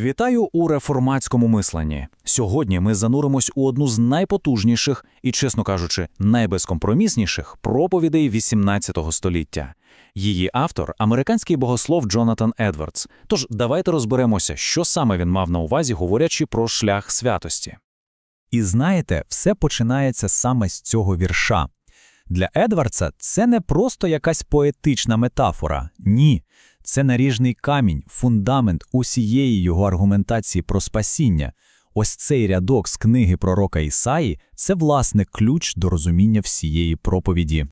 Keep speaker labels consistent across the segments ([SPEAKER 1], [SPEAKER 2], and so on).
[SPEAKER 1] Вітаю у реформатському мисленні. Сьогодні ми зануримось у одну з найпотужніших і, чесно кажучи, найбезкомпромісніших проповідей XVIII століття. Її автор американський богослов Джонатан Едвардс. Тож давайте розберемося, що саме він мав на увазі, говорячи про шлях святості.
[SPEAKER 2] І знаєте, все починається саме з цього вірша. Для Едвардса це не просто якась поетична метафора. Ні, це наріжний камінь, фундамент усієї його аргументації про спасіння. Ось цей рядок з книги пророка Ісаї – це, власне, ключ до розуміння всієї проповіді.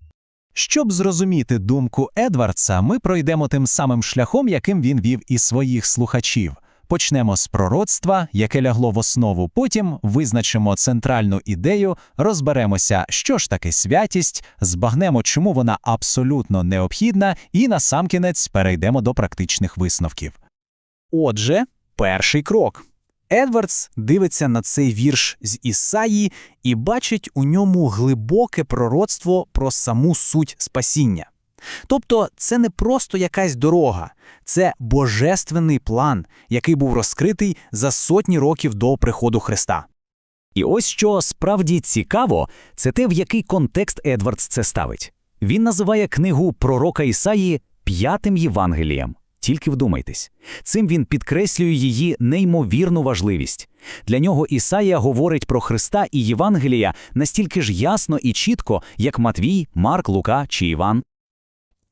[SPEAKER 3] Щоб зрозуміти думку Едвардса, ми пройдемо тим самим шляхом, яким він вів і своїх слухачів. Почнемо з пророцтва, яке лягло в основу, потім визначимо центральну ідею, розберемося, що ж таке святість, збагнемо, чому вона абсолютно необхідна, і насамкінець перейдемо до практичних висновків. Отже, перший крок. Едвардс дивиться на цей вірш з Ісаї і бачить у ньому глибоке пророцтво про саму суть спасіння. Тобто це не просто якась дорога, це божественний план, який був розкритий за сотні років до приходу Христа.
[SPEAKER 4] І ось що справді цікаво, це те, в який контекст Едвардс це ставить. Він називає книгу пророка Ісаї п'ятим Євангелієм. Тільки вдумайтесь, цим він підкреслює її неймовірну важливість. Для нього Ісая говорить про Христа і Євангелія настільки ж ясно і чітко, як Матвій, Марк, Лука чи Іван.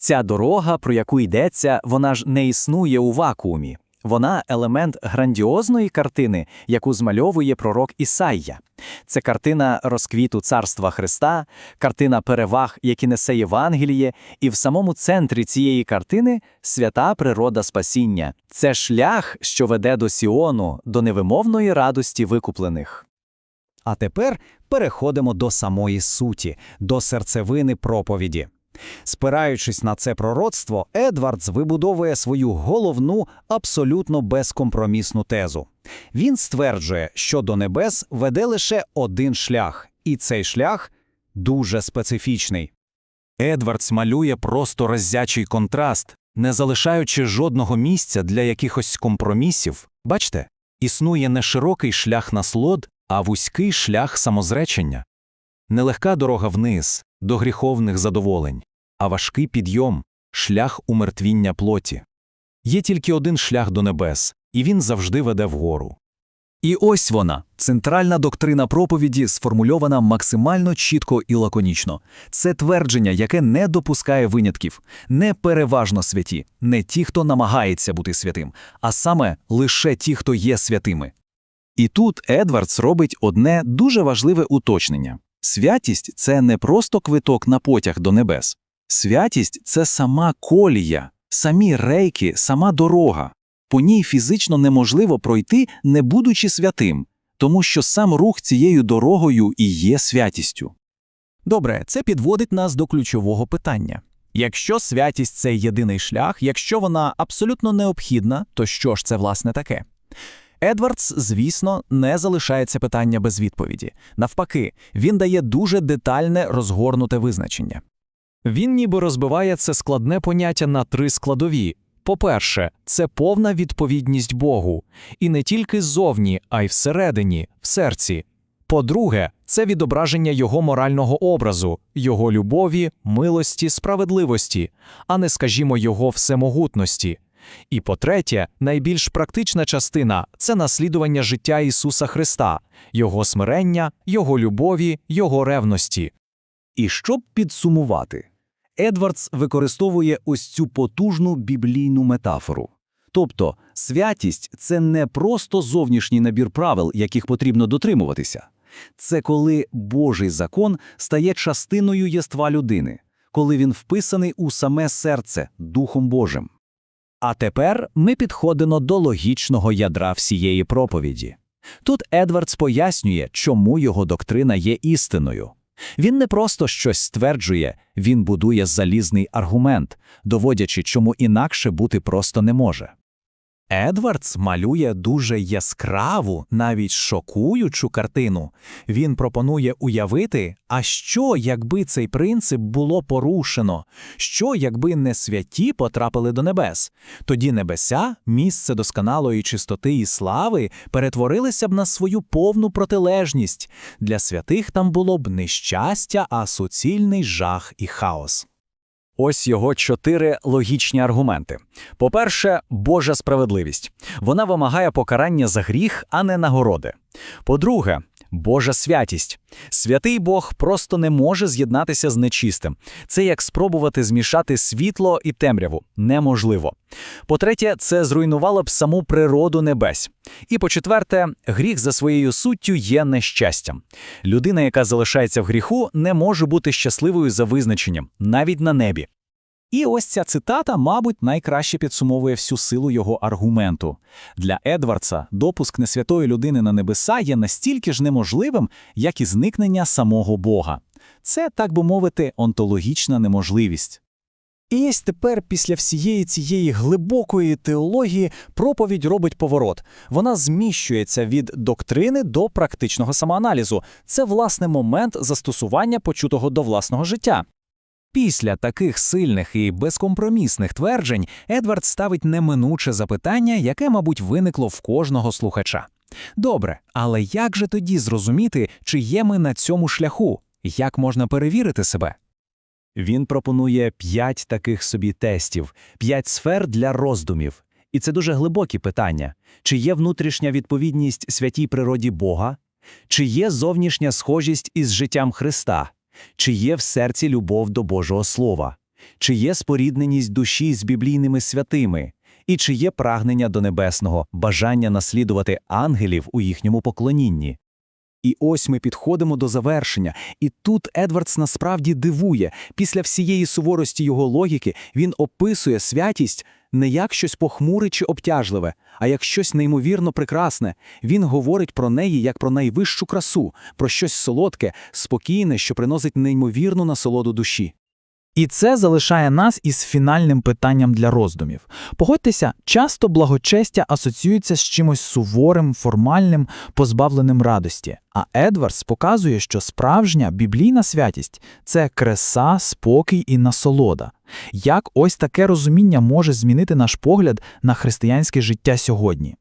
[SPEAKER 5] Ця дорога, про яку йдеться, вона ж не існує у вакуумі. Вона елемент грандіозної картини, яку змальовує пророк Ісайя. Це картина розквіту царства Христа, картина переваг, які несе Євангеліє, і в самому центрі цієї картини свята природа спасіння. Це шлях, що веде до Сіону, до невимовної радості викуплених.
[SPEAKER 3] А тепер переходимо до самої суті, до серцевини проповіді. Спираючись на це пророцтво, Едвардс вибудовує свою головну, абсолютно безкомпромісну тезу. Він стверджує, що до небес веде лише один шлях, і цей шлях дуже специфічний.
[SPEAKER 1] Едвардс малює просто роззячий контраст, не залишаючи жодного місця для якихось компромісів. Бачте, існує не широкий шлях насолод, а вузький шлях самозречення. Нелегка дорога вниз, до гріховних задоволень, а важкий підйом шлях умертвіння плоті. Є тільки один шлях до небес, і він завжди веде вгору.
[SPEAKER 2] І ось вона, центральна доктрина проповіді, сформульована максимально чітко і лаконічно. Це твердження, яке не допускає винятків, не переважно святі, не ті, хто намагається бути святим, а саме лише ті, хто є святими.
[SPEAKER 1] І тут Едвардс робить одне дуже важливе уточнення. Святість це не просто квиток на потяг до небес. Святість це сама колія, самі рейки, сама дорога. По ній фізично неможливо пройти, не будучи святим, тому що сам рух цією дорогою і є святістю.
[SPEAKER 3] Добре, це підводить нас до ключового питання. Якщо святість це єдиний шлях, якщо вона абсолютно необхідна, то що ж це власне таке? Едвардс, звісно, не залишається питання без відповіді. Навпаки, він дає дуже детальне розгорнуте визначення.
[SPEAKER 6] Він ніби розбиває це складне поняття на три складові. По-перше, це повна відповідність Богу, і не тільки ззовні, а й всередині, в серці. По-друге, це відображення його морального образу, його любові, милості, справедливості, а не, скажімо, його всемогутності. І по-третє, найбільш практична частина це наслідування життя Ісуса Христа, Його смирення, Його любові, Його ревності.
[SPEAKER 2] І щоб підсумувати, Едвардс використовує ось цю потужну біблійну метафору. Тобто, святість це не просто зовнішній набір правил, яких потрібно дотримуватися. Це коли Божий закон стає частиною єства людини, коли він вписаний у саме серце Духом Божим. А тепер ми підходимо до логічного ядра всієї проповіді. Тут Едвардс пояснює, чому його доктрина є істиною. Він не просто щось стверджує, він будує залізний аргумент, доводячи, чому інакше бути просто не може.
[SPEAKER 1] Едвардс малює дуже яскраву, навіть шокуючу картину. Він пропонує уявити, а що, якби цей принцип було порушено? Що, якби не святі потрапили до небес? Тоді небеся, місце досконалої чистоти і слави, перетворилися б на свою повну протилежність. Для святих там було б не щастя, а суцільний жах і хаос.
[SPEAKER 4] Ось його чотири логічні аргументи. По-перше, Божа справедливість. Вона вимагає покарання за гріх, а не нагороди. По-друге, Божа святість. Святий Бог просто не може з'єднатися з нечистим. Це як спробувати змішати світло і темряву. Неможливо. По-третє, це зруйнувало б саму природу небес. І по-четверте, гріх за своєю суттю є нещастям. Людина, яка залишається в гріху, не може бути щасливою за визначенням, навіть на небі.
[SPEAKER 2] І ось ця цитата, мабуть, найкраще підсумовує всю силу його аргументу. Для Едвардса допуск несвятої людини на небеса є настільки ж неможливим, як і зникнення самого Бога. Це, так би мовити, онтологічна неможливість.
[SPEAKER 6] І ось тепер, після всієї цієї глибокої теології, проповідь робить поворот. Вона зміщується від доктрини до практичного самоаналізу. Це, власне, момент застосування почутого до власного життя.
[SPEAKER 1] Після таких сильних і безкомпромісних тверджень Едвард ставить неминуче запитання, яке, мабуть, виникло в кожного слухача. Добре, але як же тоді зрозуміти, чи є ми на цьому шляху? Як можна перевірити себе?
[SPEAKER 5] Він пропонує п'ять таких собі тестів, п'ять сфер для роздумів. І це дуже глибокі питання. Чи є внутрішня відповідність святій природі Бога? Чи є зовнішня схожість із життям Христа? Чи є в серці любов до Божого Слова? Чи є спорідненість душі з біблійними святими? І чи є прагнення до небесного, бажання наслідувати ангелів у їхньому поклонінні?
[SPEAKER 2] І ось ми підходимо до завершення. І тут Едвардс насправді дивує. Після всієї суворості його логіки він описує святість не як щось похмуре чи обтяжливе, а як щось неймовірно прекрасне. Він говорить про неї як про найвищу красу, про щось солодке, спокійне, що приносить неймовірну насолоду душі.
[SPEAKER 7] І це залишає нас із фінальним питанням для роздумів. Погодьтеся, часто благочестя асоціюється з чимось суворим, формальним, позбавленим радості. А Едвардс показує, що справжня біблійна святість це креса, спокій і насолода. Як ось таке розуміння може змінити наш погляд на християнське життя сьогодні?